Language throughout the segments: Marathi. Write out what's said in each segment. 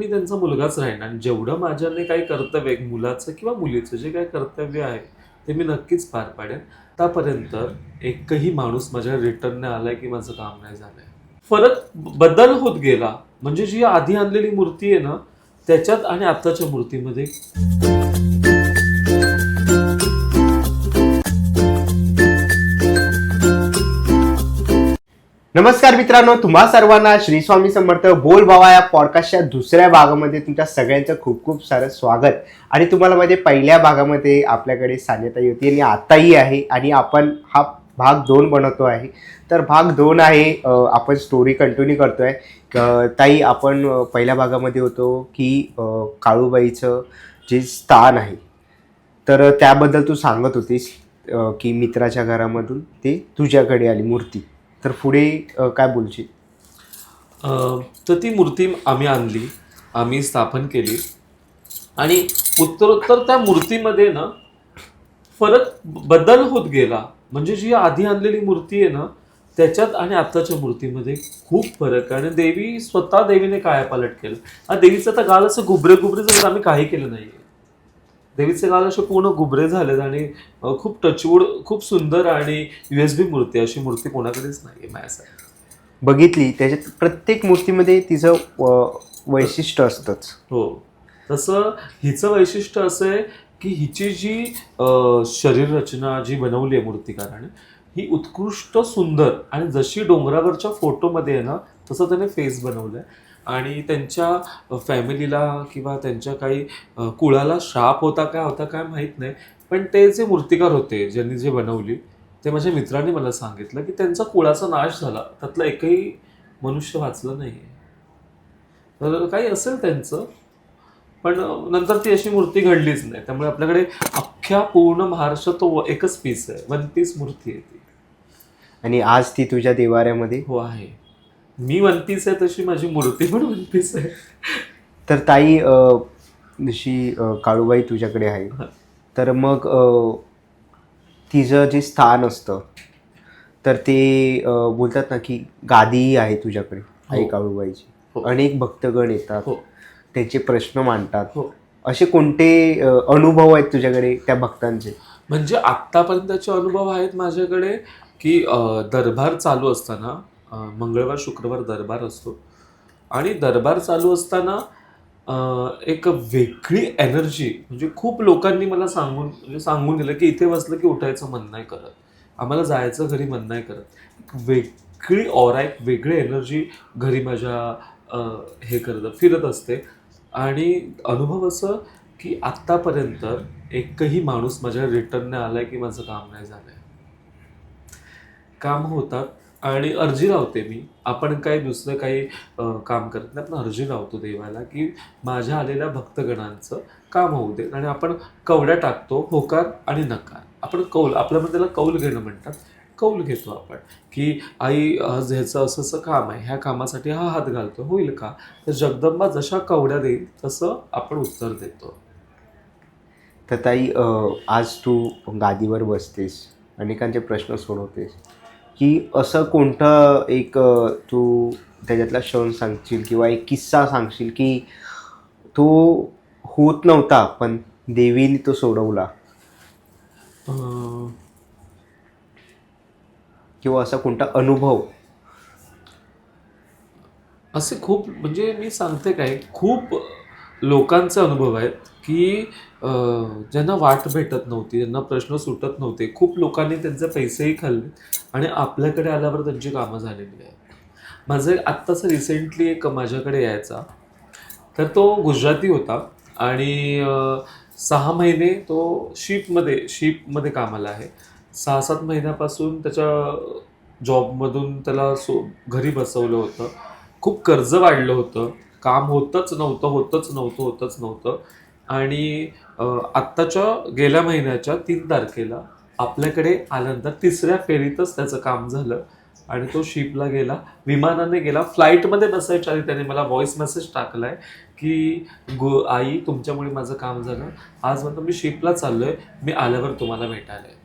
मी त्यांचा मुलगाच राहीन. आणि जेवढं माझ्याने काही कर्तव्य आहे मुलाचं किंवा मुलीचं जे काही कर्तव्य आहे ते मी नक्कीच पार पाडेन. आतापर्यंत एकही माणूस माझ्या रिटर्न आलाय की माझं काम नाही झालंय. फरक बदल होत गेला. म्हणजे जी आधी आणलेली मूर्ती आहे ना त्याच्यात आणि आत्ताच्या मूर्तीमध्ये नमस्कार मित्रांनो तुम्हा सर्वांना श्री स्वामी समर्थ बोल बाबा या पॉडकास्टच्या दुसऱ्या भागामध्ये तुमच्या सगळ्यांचं खूप खूप सारं स्वागत. आणि तुम्हाला माझे पहिल्या भागामध्ये आपल्याकडे सान्यताई होती आणि आताही आहे आणि आपण हा भाग दोन बनवतो आहे. तर भाग दोन आहे आपण स्टोरी कंटिन्यू करतोय. आहे ताई आपण पहिल्या भागामध्ये होतो की काळूबाईचं जे स्थान आहे तर त्याबद्दल तू सांगत होतीस की मित्राच्या घरामधून ते तुझ्याकडे आली मूर्ती. तर पुढे काय बोलशील? तर ती मूर्ती आम्ही आणली आम्ही स्थापन केली. आणि उत्तरोत्तर त्या मूर्तीमध्ये ना फरक बदल होत गेला. म्हणजे जी आधी आणलेली मूर्ती आहे ना त्याच्यात आणि आत्ताच्या मूर्तीमध्ये खूप फरक आहे. आणि देवी स्वतः देवीने कायापालट केलं. आणि देवीचं तर गाल असं घुबरे घुबरे जर आम्ही काही केलं नाही देवीचे गाल असे पूर्ण गुबरे झालेत आणि खूप टचवूड खूप सुंदर आणि युएसबी मूर्ती आहे. अशी मूर्ती कोणाकडेच नाही आहे माझ्यासाठी बघितली त्याच्यात प्रत्येक मूर्तीमध्ये तिचं वैशिष्ट्य असतंच. हो. तसं हिचं वैशिष्ट्य असं आहे की हिची जी अं, शरीर रचना जी बनवली आहे मूर्तिकाराने ही उत्कृष्ट सुंदर आणि जशी डोंगरावरच्या फोटोमध्ये आहे ना तसं त्याने फेस बनवलं आहे आणि त्यांच्या फॅमिलीला किंवा त्यांच्या काही कुळाला श्राप होता काय होता काय माहीत नाही. पण ते जे मूर्तिकार होते ज्यांनी जे बनवली ते माझ्या मित्राने मला सांगितलं की त्यांचा कुळाचा नाश झाला. त्यातलं एकही मनुष्य वाचलं नाही तर काही असेल त्यांचं पण नंतर ती अशी मूर्ती घडलीच नाही. त्यामुळे आपल्याकडे अख्ख्या पूर्ण महाराष्ट्रात तो एकच पीस आहे. वन पीस मूर्ती आहे ती. आणि आज ती तुझ्या देवाऱ्यामध्ये? हो आहे. मी वन पीस आहे तशी माझी मूर्ती पण वन पीस आहे तर ताई अं, जशी अं, काळूबाई तुझ्याकडे आहे. तर मग अं, तिचं जे स्थान असतं तर ते अं, बोलतात ना की गादीही आहे तुझ्याकडे आई हो. काळूबाईची हो. अनेक भक्तगण येतात हो त्यांचे प्रश्न मांडतात हो असे कोणते अं, अनुभव आहेत तुझ्याकडे त्या भक्तांचे म्हणजे आत्तापर्यंतचे अनुभव आहेत माझ्याकडे की अं, दरबार चालू असताना मंगळवार शुक्रवार दरबार असतो. आणि दरबार चालू असताना एक वेगळी एनर्जी म्हणजे खूप लोकांनी मला सांगून म्हणजे सांगून दिलं की इथे बसलं की उठायचं मन नाही करत. आम्हाला जायचं घरी मन नाही करत. एक वेगळी ऑरा एक वेगळी एनर्जी घरी माझ्या हे करत फिरत असते. आणि अनुभव असं की आत्तापर्यंत एकही माणूस माझ्या रिटर्नने आलाय की माझं काम नाही झालंय. काम होतात आणि अर्जी लावते मी. आपण काही दुसरं काही काम करत नाही. आपण अर्जी लावतो देवाला की माझ्या आलेल्या भक्तगणांचं काम होऊ दे. आणि आपण कवड्या टाकतो होकार आणि नकार. आपण कौल आपल्यामध्ये त्याला कौल घेणं म्हणतात. कौल घेतो आपण की आई आज ह्याचं असं असं काम आहे. ह्या कामासाठी हा हात घालतो. होईल का? तर जगदंबा जशा कवड्या देईल तसं आपण उत्तर देतो. तर ताई आज तू गादीवर बसतेस. अनेकांचे प्रश्न सोडवतेस. की असं कोणतं एक तू त्याच्यातला क्षण सांगशील किंवा एक किस्सा सांगशील की तो होत नव्हता पण देवीने तो सोडवला? किंवा असा कोणता अनुभव? असे खूप म्हणजे मी सांगते काय खूप लोकांचा अनुभव आहेत की ज्यांना वाट भेटत नव्हती ज्यांना प्रश्न सुटत नव्हते खूप लोकांनी त्यांचे पैसेही खाल्ले आणि आपल्याकडे आल्यावर त्यांची कामं झालेली आहेत. माझं आत्ताच रिसेंटली एक माझ्याकडे यायचा. तर तो गुजराती होता आणि सहा महिने तो शीपमध्ये शीपमध्ये कामाला आहे. सहा सात महिन्यापासून त्याच्या जॉबमधून त्याला सो घरी बसवलं होतं. खूप कर्ज वाढलं होतं. काम होतच नव्हतं होतच नव्हतं होतच नव्हतं. आणि आत्ताच्या गेल्या महिन्याच्या तीन तारखेला आपल्याकडे आल्यानंतर तिसऱ्या फेरीतच त्याचं काम झालं. आणि तो शिपला गेला. विमानाने गेला. फ्लाईटमध्ये बसायच्या आधी त्याने मला व्हॉइस मेसेज टाकलाय की गो आई तुमच्यामुळे माझं काम झालं. आज म्हणतो मी शिपला चाललोय. मी आल्यावर तुम्हाला भेटायला येतो."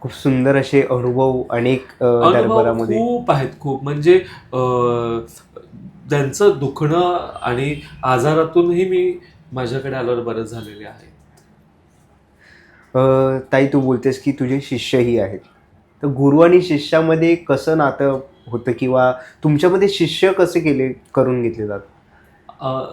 खूप सुंदर असे अनुभव अनेक दरबारामध्ये. खूप आहेत खूप. म्हणजे अं, त्यांचं दुखणं आणि आजारातूनही मी माझ्याकडे आल्यावर बरं झालेले आहे. ताई तू बोलतेस की तुझे शिष्यही आहेत. तर गुरु आणि शिष्यामध्ये कसं नातं होतं किंवा तुमच्यामध्ये शिष्य कसे केले करून घेतले जातात? अ,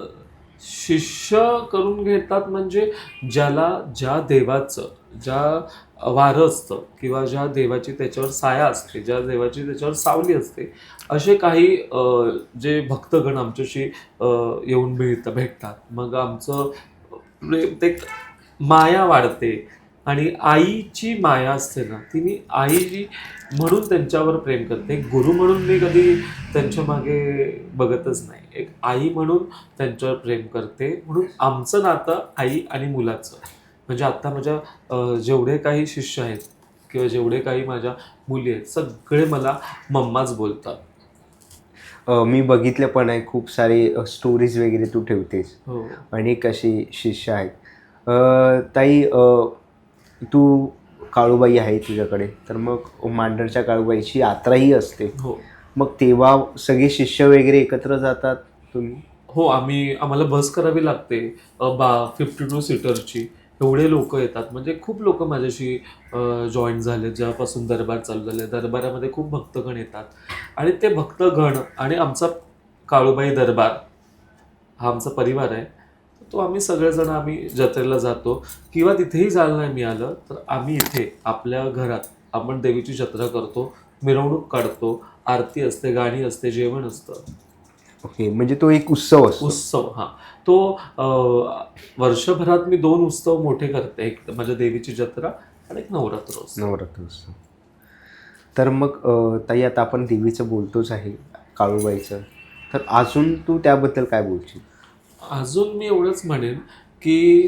शिष्य करून घेतात म्हणजे ज्याला ज्या देवाचं ज्या वारं असतं किंवा ज्या देवाची त्याच्यावर साया असते ज्या देवाची त्याच्यावर सावली असते असे काही जे भक्तगण आमच्याशी येऊन मिळतं भेटतात. मग आमचं म्हणजे ते माया वाढते आणि आईची माया असते ना ती मी आई जी म्हणून त्यांच्यावर प्रेम करते. गुरु म्हणून मी कधी त्यांच्या मागे बघतच नाही. एक आई म्हणून त्यांच्यावर प्रेम करते. म्हणून आमचं नातं आई आणि मुलाचं. म्हणजे आत्ता माझ्या जेवढे काही शिष्य आहेत किंवा जेवढे काही माझ्या मुली आहेत सगळे मला मम्माच बोलतात. मी बघितलं पण आहे खूप सारे स्टोरीज वगैरे तू ठेवतेस. हो. अनेक असे शिष्य आहेत. ताई तू काळूबाई आहे तुझ्याकडे तर मग मांडरच्या काळूबाईची यात्राही असते. हो. मग तेव्हा सगळे शिष्य वगैरे एकत्र जातात तुम्ही? हो आम्ही आम्हाला बस करावी लागते बा फिफ्टी टू सीटरची एवढे लोक येतात. म्हणजे खूप लोक माझ्याशी जॉईन झाले जेव्हापासून दरबार चालू झाले. दरबारामध्ये खूप भक्तगण येतात. आणि ते भक्तगण आणि आमचा काळूबाई दरबार हा आमचा परिवार आहे. तो आम्ही सगळेजण आम्ही जत्रेला जातो. किंवा तिथेही जायला नाही मिळालं तर आम्ही इथे आपल्या घरात आपण देवीची जत्रा करतो मिरवणूक काढतो आरती असते गाणी असते जेवण असतं. ओके. म्हणजे तो एक उत्सव असतो. उत्सव हा. तो वर्षभरात मी दोन उत्सव मोठे करते. एक माझ्या देवीची जत्रा आणि एक नवरात्र उत्सव नवरात्र उत्सव तर मग ताई आता आपण देवीचं बोलतोच आहे काळूबाईचं. तर अजून तू त्याबद्दल काय बोलशील? अजून मी एवढंच म्हणेन की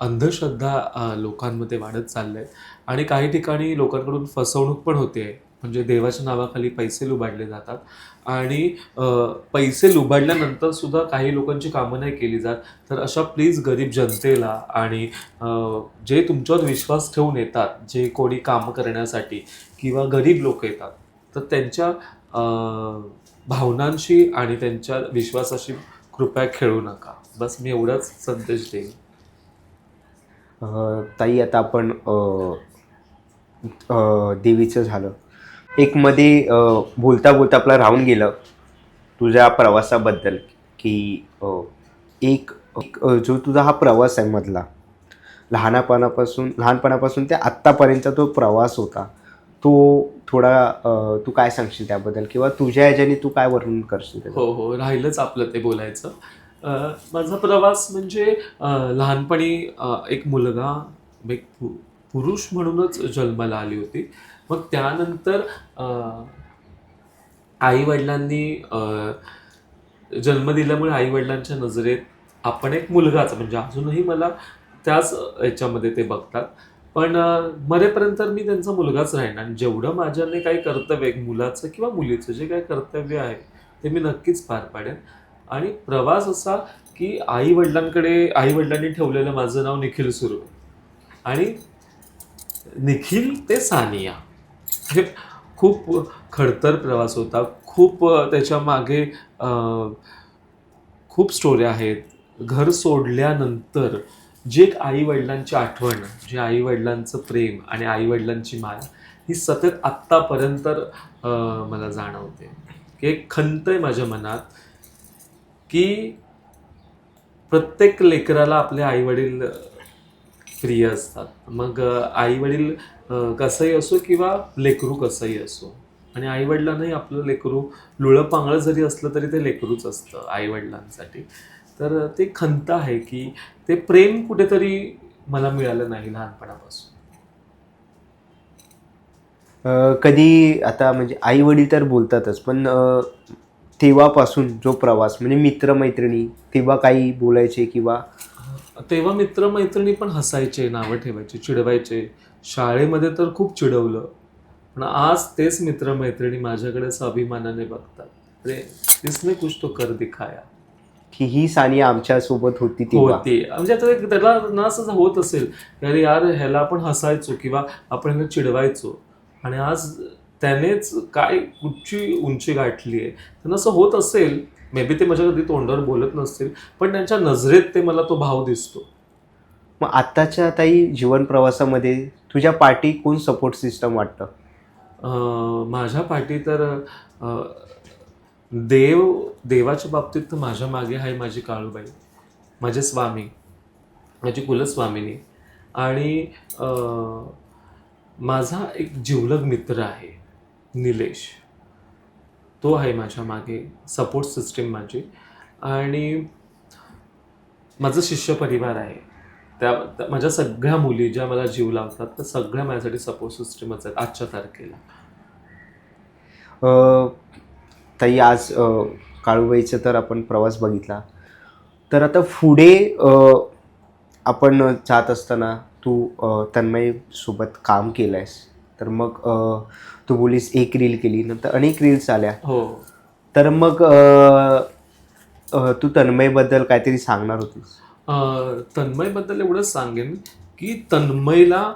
अंधश्रद्धा लोकांमध्ये वाढत चाललंय. आणि काही ठिकाणी लोकांकडून फसवणूक पण होते म्हणजे देवाच्या नावाखाली पैसे लुबाडले जातात. आणि पैसे लुबाडल्यानंतर सुद्धा काही लोकांची कामं नाही केली जात. तर अशा प्लीज गरीब जनतेला आणि जे तुमच्यावर विश्वास ठेवून येतात जे कोणी कामं करण्यासाठी किंवा गरीब लोक येतात तर त्यांच्या भावनांशी आणि त्यांच्या विश्वासाशी कृपया खेळू नका. बस मी एवढाच संदेश देईन. ताई आता आपण देवीचं झालं. एक मध्ये बोलता बोलता आपला राहून गेलं तुझ्या प्रवासाबद्दल की एक एक, जो तुझा हा प्रवास आहे मधला लहानपणापासून लहानपणापासून ते आत्तापर्यंतचा तो प्रवास होता तो थोडा तू काय सांगशील त्याबद्दल? किंवा तुझ्या ह्याच्याने तू काय वर्णन करशील हो हो राहिलंच आपलं ते बोलायचं. माझा प्रवास म्हणजे लहानपणी एक मुलगा एक पु- पुरुष म्हणूनच जन्माला आली होती. मग त्यानंतर आई वडिलांनी जन्म दिल्यामुळे आई वडिलांच्या नजरेत आपण एक मुलगाच म्हणजे अजूनही मला त्याच याच्यामध्ये ते बघतात. पण मरेपर्यंत मी त्यांचा मुलगाच राहीन. आणि जेवढं माझ्याने काही कर्तव्य आहे, मुलाचं किंवा मुलीचं जे काही कर्तव्य आहे ते मी नक्कीच पार पाडेन. आणि प्रवास असा की आई वडिलांकडे आई वडिलांनी ठेवलेलं माझं नाव निखिल सुरू. आणि निखिल ते सानिया. हे खूप खडतर प्रवास होता. खूप त्याच्यामागे त्याच्यामागे खूप स्टोऱ्या आहेत. घर सोडल्यानंतर जे एक आई वडिलांची आठवण जे आई वडिलांचं प्रेम आणि आई वडिलांची माया ही सतत आत्तापर्यंत मला जाणवते. की एक खंत आहे माझ्या मनात की प्रत्येक लेकराला आपले आई वडील प्रिय असतात. मग आई वडील कसंही असो किंवा लेकरू कसंही असो आणि आई वडिलांनाही आपलं लेकरू लुळं पांगळं जरी असलं तरी ते लेकरूच असतं आई वडिलांसाठी तर ते खंत आहे की ते प्रेम कुठेतरी मला मिळालं नाही लहानपणापासून. कधी आता म्हणजे आई वडील तर बोलतातच पण तेव्हापासून जो प्रवास म्हणजे मित्रमैत्रिणी तेव्हा काही बोलायचे किंवा तेव्हा मित्रमैत्रिणी पण हसायचे नावं ठेवायचे चिडवायचे. शाळेमध्ये तर खूप चिडवलं. पण आज तेच मित्रमैत्रिणी माझ्याकडे असं अभिमानाने बघतात. अरे इसने कुछ तो कर दिखाया. की ही सानिया आमच्यासोबत होती तेव्हा. होती. म्हणजे आता एक त्याला ना असं होत असेल की अरे यार ह्याला आपण हसायचो किंवा आपण ह्याला चिडवायचो. आणि आज त्यानेच काय कुठची उंची गाठली आहे त्यांना असं होत असेल मे बी ते माझ्या कधी तोंडावर बोलत नसतील पण त्यांच्या नजरेत ते मला तो भाव दिसतो. मग आत्ताच्या ताई जीवन प्रवासामध्ये तुझ्या पाठी कोण सपोर्ट सिस्टम वाटतं? अं, माझ्या पाठी तर अं, देव देवाच्या बाबतीत तर माझ्या मागे आहे माझी काळूबाई माझे स्वामी माझी कुलस्वामिनी. आणि अं, माझा एक जिवलग मित्र आहे निलेश. तो आहे माझ्या मागे सपोर्ट सिस्टीम माझी. आणि माझं शिष्य परिवार आहे. त्या माझ्या सगळ्या मुली ज्या मला जीव लावतात त्या सगळ्या माझ्यासाठी सपोर्ट सिस्टमच आहेत आजच्या तारखेला. ताई आज अ, काळूबाईचा तर आपण प्रवास बघितला. तर आता पुढे आपण जात असताना तू अ, सोबत काम केलं आहेस तर मग तू बोलीस एक रील केली. नंतर अनेक रील्स आल्या. हो. तर मग तू तन्मयबद्दल काहीतरी सांगणार होतीस. तन्मयबद्दल एवढंच सांगेन की तन्मयला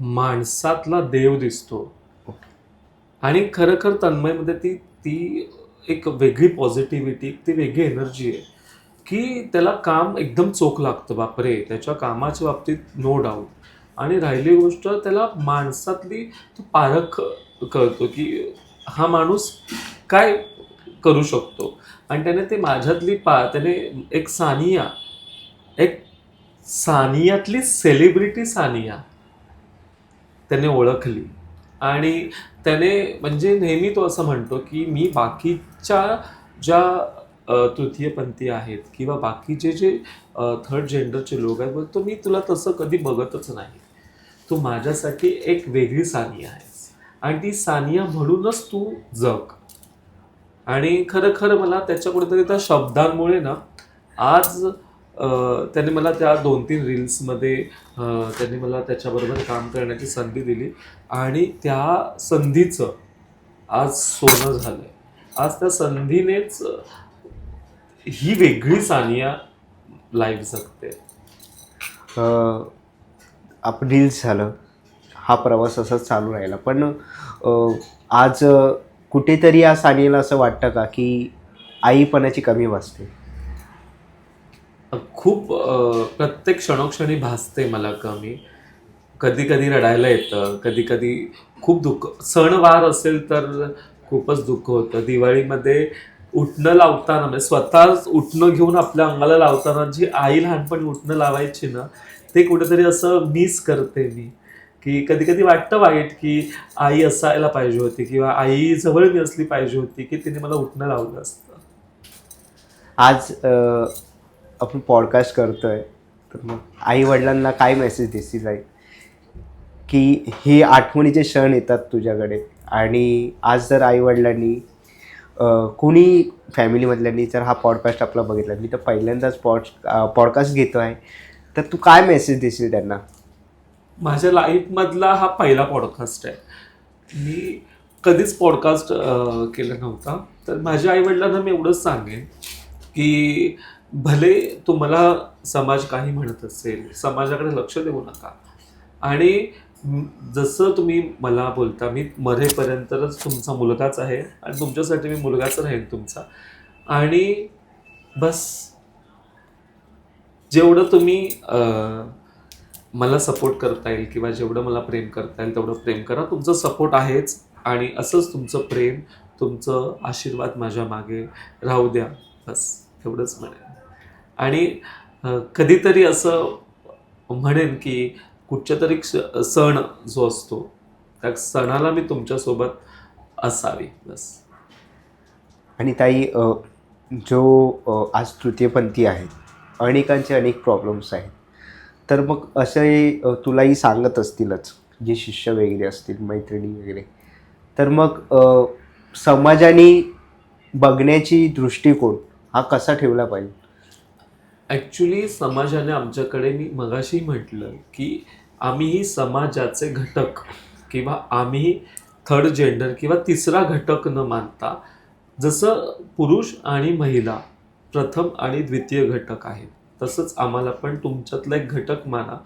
माणसातला देव दिसतो. आणि खरं खर तन्मयमध्ये ती ती एक वेगळी पॉझिटिव्हिटी ती वेगळी एनर्जी आहे की त्याला काम एकदम चोख लागतं. बापरे त्याच्या कामाच्या बाबतीत नो डाऊट आणि राहिली गोष्ट त्याला माणसातली तो पारख कळतो की हा माणूस काय करू शकतो. आणि त्याने ते माझ्यातली पा त्याने एक सानिया एक सानियातली सेलिब्रिटी सानिया त्याने ओळखली. आणि त्याने म्हणजे नेहमी तो असं म्हणतो की मी बाकीच्या ज्या तृतीयपंथी आहेत किंवा बाकीचे जे थर्ड जेंडरचे लोक आहेत तो मी तुला तसं कधी बघतच नाही. तू माझ्यासाठी एक वेगळी सानिया आहेस आणि ती सानिया म्हणूनच तू जग. आणि खरं खरं मला त्याच्या कुठेतरी त्या शब्दांमुळे ना आज त्याने मला त्या दोन तीन रील्समध्ये त्यांनी मला त्याच्याबरोबर काम करण्याची संधी दिली. आणि त्या संधीचं आज सोनं झालंय. आज त्या संधीनेच ही वेगळी सानिया लाईफ जगते. आपण रील्स झालं. हा प्रवास असाच चालू राहिला. पण आज कुठेतरी या सानियाला असं वाटतं का की आईपणाची कमी भासते खूप प्रत्येक क्षणोक्षणी भासते मला कमी. कधी कधी रडायला येतं. कधी कधी खूप दुःख सणवार असेल तर खूपच दुःख होतं. दिवाळीमध्ये उठणं लावताना म्हणजे स्वतःच उठणं घेऊन आपल्या अंगाला लावताना जी आई लहानपणी उठणं लावायची ना ते कुठेतरी असं मिस करते मी. की कधी कधी वाटतं वाईट की आई असायला पाहिजे होती किंवा आई जवळ मी असली पाहिजे होती की तिने मला उठणं लावलं असतं. आज आपण पॉडकास्ट करतोय तर मग आई वडिलांना काय मेसेज देशील आई? की हे आठवणीचे क्षण येतात तुझ्याकडे आणि आज जर आई वडिलांनी कोणी फॅमिलीमधल्यांनी जर हा पॉडकास्ट आपला बघितला मी तर पहिल्यांदाच पॉड पॉडकास्ट घेतो आहे तर तू काय मेसेज देशील त्यांना? माझ्या लाईफमधला हा पहिला पॉडकास्ट आहे. मी कधीच पॉडकास्ट केला नव्हता. तर माझ्या आईवडिलांना मी एवढंच सांगेन की भले तुम्हाला समाज काही म्हणत असेल समाजाकडे लक्ष देऊ नका. आणि जसं तुम्ही मला बोलता मी मरेपर्यंतच तुमचा मुलगाच आहे आणि तुमच्यासाठी मी मुलगाच राहीन तुमचा. आणि बस जेवढं तुम्ही मला सपोर्ट करता येईल किंवा जेवढं मला प्रेम करता येईल तेवढं प्रेम करा. तुमचं सपोर्ट आहेच आणि असंच तुमचं प्रेम तुमचं आशीर्वाद माझ्या मागे राहू द्या. बस एवढंच म्हणेन. आणि कधीतरी असं म्हणेन की कुठच्या तरी सण जो असतो त्या सणाला मी तुमच्यासोबत असावी. बस. आणि ताई जो आज तृतीयपंथी आहेत अनेकांचे अनेक प्रॉब्लेम्स आहेत. तर मग असे तुलाही सांगत असतीलच जे शिष्य वगैरे असतील मैत्रिणी वगैरे. तर मग समाजाने बघण्याची दृष्टिकोन हा कसा ठेवला पाहिजे? ॲक्च्युली समाजाने आमच्याकडे मी मगाशी म्हटलं की आम्ही समाजाचे घटक किंवा आम्ही थर्ड जेंडर किंवा तिसरा घटक न मानता जसं पुरुष आणि महिला प्रथम आणि द्वितीय घटक आहेत. तसंच आम्हाला पण तुमच्यातला एक घटक माना.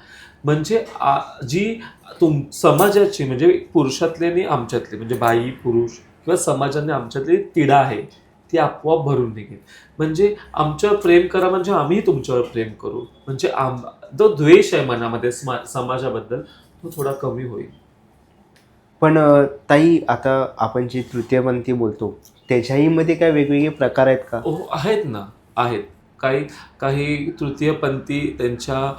म्हणजे आ- जी तुम समाजाची म्हणजे पुरुषातली आणि आमच्यातली म्हणजे बाई पुरुष किंवा समाजाने आमच्यातली तिडा आहे ती आपोआप भरून निघेल. म्हणजे आमच्यावर प्रेम करा म्हणजे आम्ही तुमच्यावर प्रेम करू. म्हणजे आम जो द्वेष आहे मनामध्ये स्मा- समाजाबद्दल तो थोडा कमी होईल. पण ताई आता आपण जे तृतीयपंथी बोलतो त्याच्याही मध्ये काय वेगवेगळे प्रकार आहेत का? हो आहेत ना. आहेत. काही काही तृतीयपंथी त्यांच्या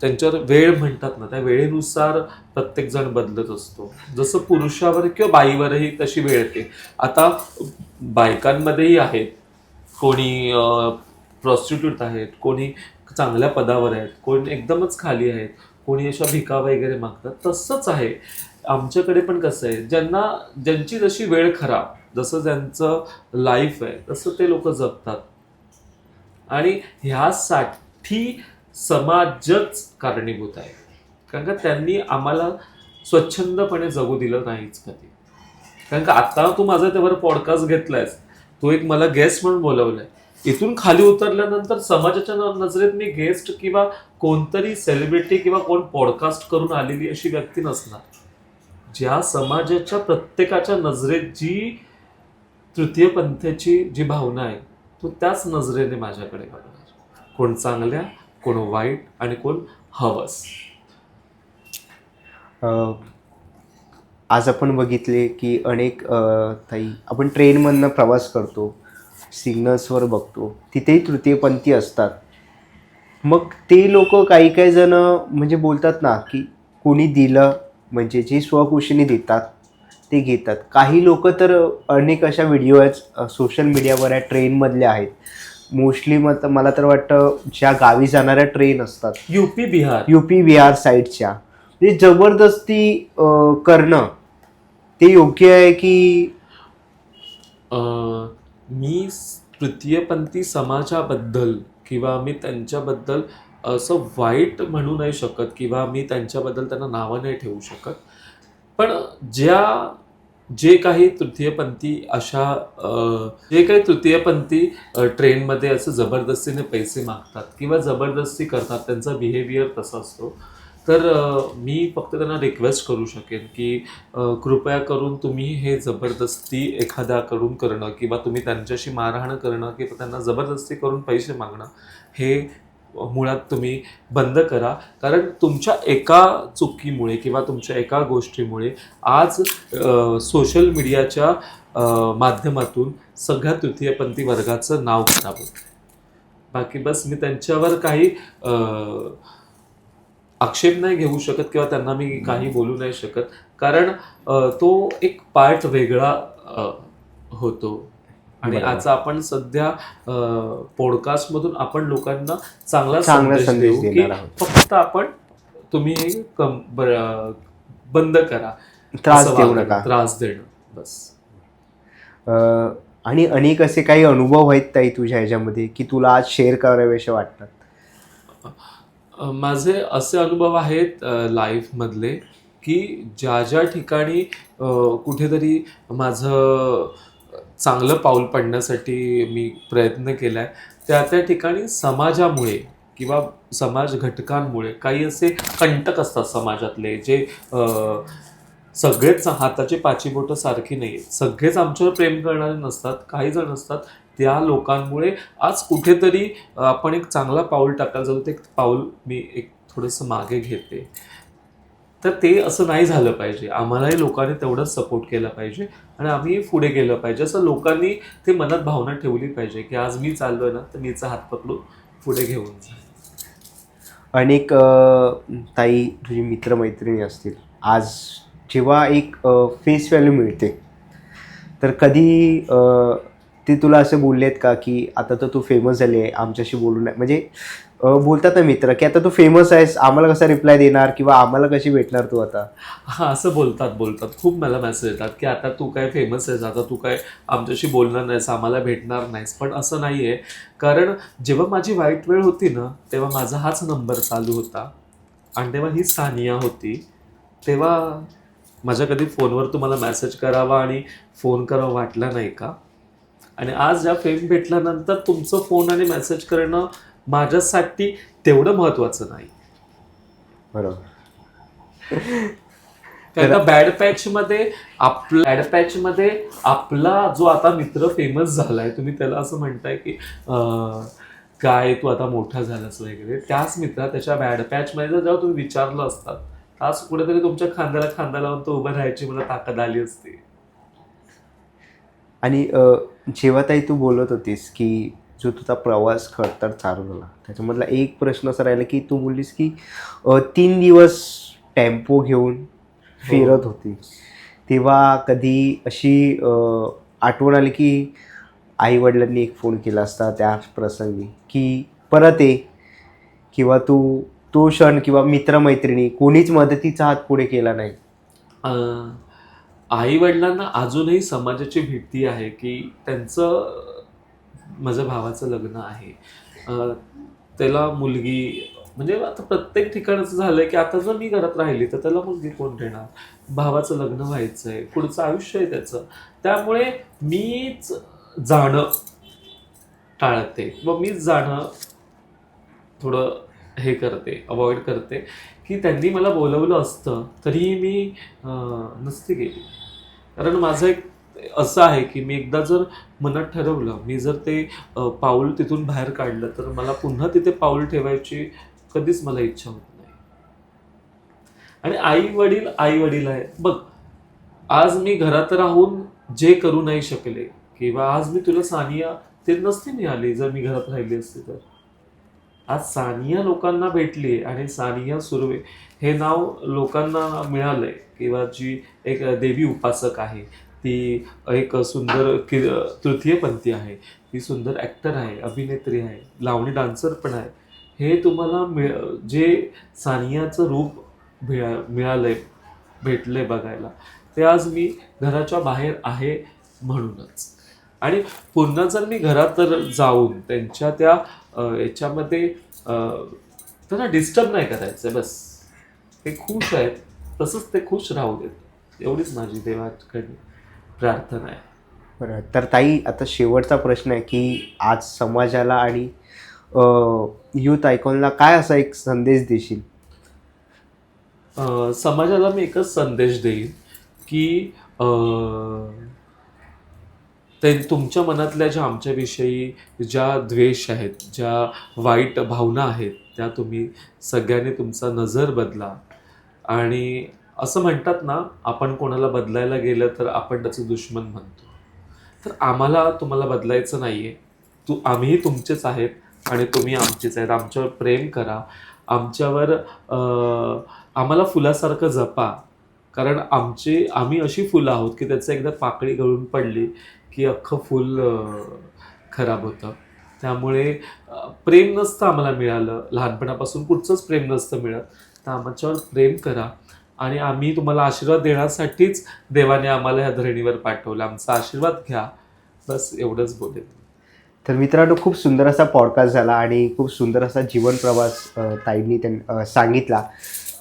त्यांच्यावर वेळ म्हणतात ना त्या वेळेनुसार प्रत्येक जण बदलत असतो. जसं पुरुषावर किंवा बाईवरही तशी वेळ येते. आता बायकांमध्येही आहेत. कोणी प्रॉस्टिट्यूट आहेत कोणी चांगल्या पदावर आहेत कोणी एकदमच खाली आहेत. कोणी अशा भिका वगैरे मागतात तसंच आहे. आमच्याकडे पण कसं आहे ज्यांना ज्यांची जशी वेळ खराब जसं ज्यांचं लाईफ आहे तसं ते लोक जगतात. आणि ह्यासाठी समाजच कारणीभूत आहे. कारण का त्यांनी आम्हाला स्वच्छंदपणे जगू दिलं नाहीच कधी. कारण का आता तू माझा त्यावर पॉडकास्ट घेतलायस तू एक मला गेस्ट म्हणून बोलवलाय. इथून खाली उतरल्यानंतर समाजाच्या नजरेत मी गेस्ट किंवा कोणतरी सेलिब्रिटी किंवा कोण पॉडकास्ट करून आलेली अशी व्यक्ती नसणार. ज्या समाजाच्या प्रत्येकाच्या नजरेत जी तृतीय पंथाची जी भावना आहे तो त्याच नजरेने माझ्याकडे बघणार. कोण चांगल्या कोण वाईट आणि कोण हवस. अं, आज आपण बघितले की अनेक ताई आपण ट्रेनमधनं प्रवास करतो. सिग्नल्सवर बघतो. तिथेही तृतीयपंथी असतात. मग ते लोक काही काही जण म्हणजे बोलतात ना की कोणी दिलं म्हणजे जे स्वखुशीने देतात ते घेतात. काही लोक तर अनेक अशा व्हिडिओ आहेत सोशल मीडियावर आहे ट्रेनमधल्या आहेत मोस्टली मग मला तर वाटतं ज्या गावी जाणाऱ्या ट्रेन असतात. युपी बिहार युपी बिहार साईडच्या म्हणजे जबरदस्ती करणं ते योग्य आहे की मी तृतीयपंथी समाजाबद्दल किंवा मी त्यांच्याबद्दल असं वाईट म्हणू नाही शकत किंवा मी त्यांच्याबद्दल त्यांना नावं नाही ठेवू शकत. पण ज्या जे काही तृतीयपंथी अशा जे काही तृतीयपंथी ट्रेनमध्ये असं जबरदस्तीने पैसे मागतात किंवा जबरदस्ती करतात त्यांचा बिहेवियर तसा असतो. तर मी फक्त त्यांना रिक्वेस्ट करू शकेन की कृपया करून तुम्ही हे जबरदस्ती एखाद्याकडून करणं किंवा तुम्ही त्यांच्याशी मारहाण करणं किंवा त्यांना जबरदस्ती करून पैसे मागणं हे मुळात तुम्ही बंद करा. कारण तुमच्या एका चुकीमुळे किंवा तुमच्या एका गोष्टीमुळे आज सोशल मीडियाच्या माध्यमातून सगळ्या तृतीयपंथी वर्गाचं नाव खराब होतं. बाकी बस मी त्यांच्यावर काही आक्षेप नाही घेऊ शकत किंवा त्यांना मी काही बोलू नाही शकत. कारण तो एक पार्ट वेगळा होतो. आणि. आज आपण सध्या पॉडकास्ट मधून आपण लोकांना चांगला संदेश देऊ की. फक्त आपण तुम्ही बंद करा. त्रास असं देऊ नका. त्रास देणं. बस. आणि अनेक असे काही अनुभव आहेत ताई तुझ्या ह्याच्यामध्ये की तुला आज शेअर करावेसे वाटतात? अ, माझे असे अनुभव आहेत लाईफमधले की ज्या ज्या ठिकाणी कुठेतरी माझं चांगलं पाऊल पडण्यासाठी मी प्रयत्न केला आहे त्या त्या ठिकाणी समाजामुळे किंवा समाज घटकांमुळे काही असे कंटक असतात समाजातले जे सगळेच हाताची पाची बोटं सारखी नाही आहेत सगळेच आमच्यावर प्रेम करणारे नसतात काही जण असतात त्या लोकांमुळे आज कुठेतरी आपण एक चांगला पाऊल टाकायला जातो ते पाऊल मी एक थोडंसं मागे घेते. तर ते असं नाही झालं पाहिजे. आम्हालाही लोकांनी तेवढंच सपोर्ट केला पाहिजे आणि आम्ही पुढे गेलं पाहिजे. असं लोकांनी ते मनात भावना ठेवली पाहिजे की आज मी चाललो आहे ना तर मीचा हात पकडून पुढे घेऊन जा अनेक ताई तुझी मित्रमैत्रिणी असतील. आज जेव्हा एक फेस व्हॅल्यू मिळते तर कधी ते तुला असं बोललेत का की आता तर तू फेमस झाली आहे आमच्याशी बोलू नये म्हणजे बोलतात ना मित्र की आता तू फेमस आहेस आम्हाला कसा रिप्लाय देणार किंवा आम्हाला कशी भेटणार तू आता? हा असं बोलतात बोलतात. खूप मला मेसेज येतात की आता तू काय फेमस आहेस आता तू काय आमच्याशी बोलणार नाहीस आम्हाला भेटणार नाहीस. पण असं नाही आहे कारण जेव्हा माझी वाईट वेळ होती ना तेव्हा माझा हाच नंबर चालू होता. आणि तेव्हा ही सानिया होती. तेव्हा माझ्या कधी फोनवर तुम्हाला मेसेज करावा आणि फोन करावा वाटला नाही का? आणि आज या फेम भेटल्यानंतर तुमचं फोन आणि मेसेज करणं माझ्यासाठी तेवढं महत्वाचं नाही. बरोबर. बॅड पॅच मध्ये आपल्या बॅड पॅच मध्ये आपला जो आता मित्र फेमस झालाय तुम्ही त्याला असं म्हणताय की काय तू आता मोठा झालास वगैरे. त्याच मित्र त्याच्या बॅड पॅच मध्ये जर जेव्हा तुम्ही विचारलं असतात तास कुठेतरी तुमच्या खांद्याला खांदा लावून तो उभं राहायची मला ताकद आली असती. आणि जेव्हा ताई तू बोलत होतीस की जो तुझा प्रवास खडतर चालू झाला त्याच्यामधला एक प्रश्न असा राहिला की तू बोललीस की तीन दिवस टेम्पो घेऊन फिरत होती. तेव्हा कधी अशी आठवण आली की आई वडिलांनी एक फोन केला असता त्या प्रसंगी की परत ये किंवा तू तो क्षण किंवा मित्रमैत्रिणी कोणीच मदतीचा हात पुढे केला नाही? आई वडिलांना अजूनही समाजाची भीती आहे की त्यांचं माझ्या भावाचं लग्न आहे. त्याला मुलगी म्हणजे आता प्रत्येक ठिकाणाचं झालंय की आता जर मी घरात राहिली तर त्याला मुलगी कोण देणार? भावाचं लग्न व्हायचं आहे पुढचं आयुष्य आहे त्याचं. त्यामुळे मीच जाणं टाळते. व मीच जाणं थोडं हे करते अवॉइड करते की त्यांनी मला बोलवलं असतं तरीही मी नसते गेली. कारण माझं एक असं आहे की मी एकदा जर मनात ठरवलं मी जर ते पाऊल तिथून बाहेर काढलं तर मला पुन्हा तिथे पाऊल ठेवायची कधीच मला इच्छा होत नाही. आणि आई वडील आई वडील आहेत बघ आज मी घरात राहून जे करू नाही शकले किंवा आज मी तुला सानिया ते नसते मिळाली जर मी घरात राहिली असते तर. आज सानिया लोकांना भेटली आणि सानिया सुर्वे हे नाव लोकांना मिळालंय. किंवा जी एक देवी उपासक आहे ती एक सुंदर कि तृतीयपंथी आहे ती सुंदर ॲक्टर आहे अभिनेत्री आहे लावणी डान्सर पण आहे. हे तुम्हाला मिळ जे सानियाचं रूप मिळा मिळालंय भेटलंय बघायला ते आज मी घराच्या बाहेर आहे म्हणूनच. आणि पुन्हा जर मी घरात तर जाऊन त्यांच्या त्या याच्यामध्ये त्यांना डिस्टर्ब नाही करायचं बस. ते खुश आहेत. तसंच ते खुश राहू देत. एवढीच माझी देवाकडे प्रार्थना आहे. बरं तर ताई आता शेवटचा प्रश्न आहे की आज समाजाला आणि युथ आयकॉनला काय असा एक संदेश देशील? समाजाला मी एकच संदेश देईन की ते तुमच्या मनातल्या ज्या आमच्याविषयी ज्या द्वेष आहेत ज्या वाईट भावना आहेत त्या तुम्ही सगळ्यांनी तुमचा नजर बदला. आणि असं म्हणतात ना आपण कोणाला बदलायला गेलं तर आपण त्याचं दुश्मन म्हणतो. तर आम्हाला तुम्हाला बदलायचं नाही आहे तू आम्हीही तुमचेच आहेत आणि तुम्ही आमचेच आहेत. आमच्यावर प्रेम करा. आमच्यावर आम्हाला फुलासारखं जपा. कारण आमचे आम्ही अशी फुलं आहोत की त्याचं एकदा पाकळी गळून पडली की अख्खं फुल खराब होतं. त्यामुळे प्रेम नसतं आम्हाला मिळालं. लहानपणापासून कुठचंच प्रेम नसतं मिळत. तर आमच्यावर प्रेम करा. आणि आम्ही तुम्हाला आशीर्वाद देण्यासाठीच देवाने आम्हाला ह्या धरणीवर पाठवलं. आमचा आशीर्वाद घ्या. बस एवढंच बोलेन. तर मित्रांनो खूप सुंदर असा पॉडकास्ट झाला आणि खूप सुंदर असा जीवन प्रवास ताईंनी त्यां सांगितला.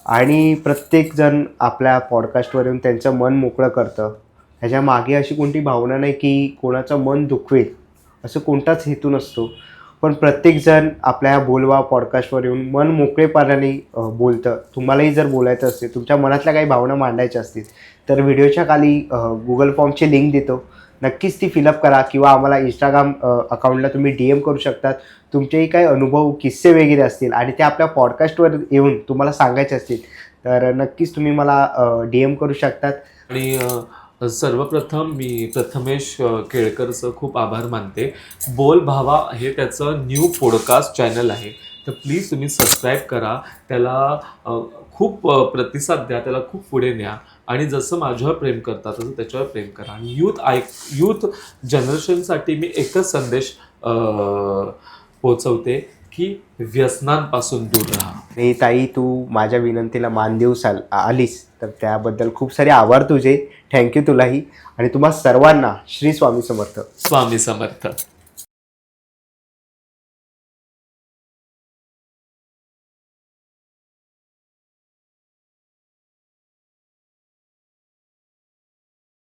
आणि प्रत्येकजण आपल्या पॉडकास्टवर येऊन त्यांचं मन मोकळं करतं. ह्याच्या मागे अशी कोणती भावना नाही की कोणाचं मन दुखवेल असं कोणताच हेतू नसतो. पण प्रत्येकजण आपल्या ह्या बोलवा पॉडकास्टवर येऊन मन मोकळेपणाने बोलतं. तुम्हालाही जर बोलायचं असेल तुमच्या मनातल्या काही भावना मांडायच्या असतील तर व्हिडिओच्या खाली गुगल फॉर्मची लिंक देतो. नक्कीच ती फिलअप करा किंवा आम्हाला इंस्टाग्राम अकाउंटला तुम्ही डी एम करू शकतात. तुमचेही काही अनुभव किस्से वगैरे असतील आणि ते आपल्या पॉडकास्टवर येऊन तुम्हाला सांगायचे असतील तर नक्कीच तुम्ही मला डी एम करू शकतात. आणि सर्वप्रथम मी प्रथमेश केळकरचं खूप आभार मानते. बोल भावा हे त्याचं न्यू पॉडकास्ट चॅनल आहे. तर प्लीज तुम्ही सबस्क्राईब करा. त्याला खूप प्रतिसाद द्या. त्याला खूप पुढे न्या. आणि जसं माझ्यावर प्रेम करता तसं त्याच्यावर प्रेम करा. आणि यूथ आय यूथ जनरेशनसाठी मी एकच संदेश पोचवते की व्यसनांपासून दूर राहा. आणि ताई तू माझ्या विनंतीला मान देऊ साल आलीस तर त्याबद्दल खूप सारे आभार तुझे. थँक्यू तुलाही. आणि तुम्हा सर्वांना श्री स्वामी समर्थ. स्वामी समर्थ.